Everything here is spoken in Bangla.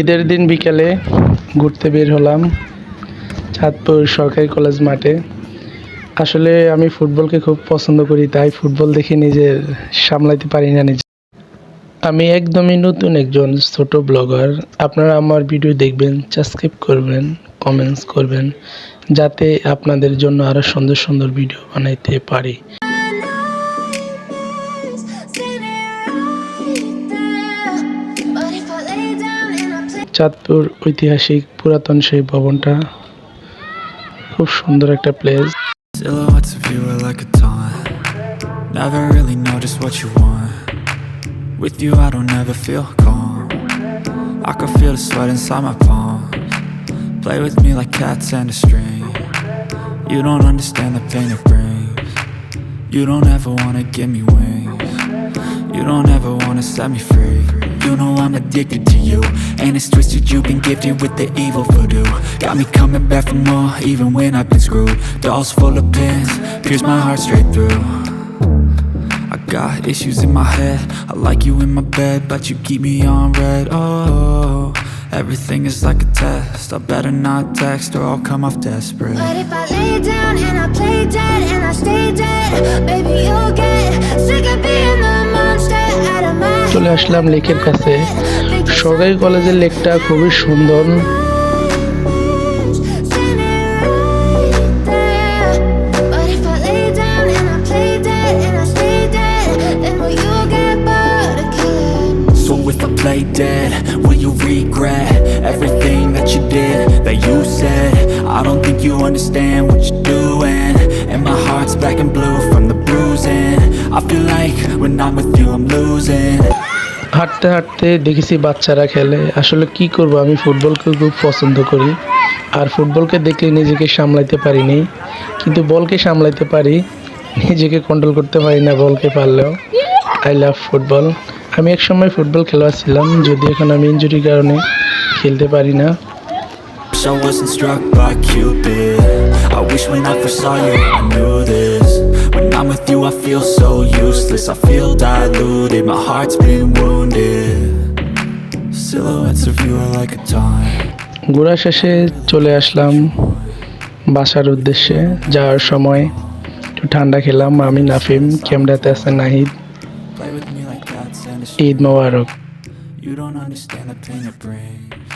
ঈদের দিন বিকালে ঘুরতে বের হলাম চাঁদপুর সরকারি কলেজ মাঠে। আসলে আমি ফুটবলকে খুব পছন্দ করি, তাই ফুটবল দেখে নিজের সামলাতে পারি না নিজে। আমি একদমই নতুন একজন ছোট ব্লগার। আপনারা আমার ভিডিও দেখবেন, সাবস্ক্রাইব করবেন, কমেন্টস করবেন, যাতে আপনাদের জন্য আরও সুন্দর সুন্দর ভিডিও বানাইতে পারি। চাঁদপুর ঐতিহাসিক পুরাতন সেই ভবনটা খুব সুন্দর একটা place Silhouettes of you are like a taunt Never really know just what you want With you I don't ever feel calm I can feel the sweat inside my palms Play with me like cats and a string You don't understand the pain it brings You don't ever wanna give me wings You don't ever wanna set me free You know I'm addicted to you. And it's twisted you've been gifted with the evil voodoo. Got me coming back for more even when I've been screwed. Dolls full of pins, pierce my heart straight through. I got issues in my head. I like you in my bed but you keep me on red. Oh, everything is like a test. I better not text or I'll come off desperate. But if I lay down and I play dead and I stay চলে আসলাম লেকের কাছে সরকারি কলেজের লেকটা খুবই সুন্দর play dead, will you regret everything that you did, that you said? I don't think you understand what you're doing And my heart's black and blue from the bruising I feel like when I'm with you I'm losing হাঁটতে হাঁটতে দেখেছি বাচ্চারা খেলে। আসলে কি করব, আমি ফুটবলকে খুব পছন্দ করি। আর ফুটবলকে দেখলে নিজেকে সামলাইতে পারিনি কিন্তু বলকে সামলাইতে পারি, নিজেকে কন্ট্রোল করতে পারি না বলকে পারলেও। আই লাভ ফুটবল আমি এক সময় ফুটবল খেলোয়াড় ছিলাম, যদি এখন আমি ইঞ্জুরির কারণে খেলতে পারি না। I wish when I first saw you, I knew this. I'm with you I feel so useless I feel diluted My heart's been wounded Silhouettes of you are like a taunt ঘোরা শেষে চলে আসলাম বাসার উদ্দেশ্যে যাওয়ার সময় একটু ঠান্ডা খেলাম আমি নাফিম ক্যামেরাতে আছে নাহিদ ঈদ মোবারক You don't understand the pain it brings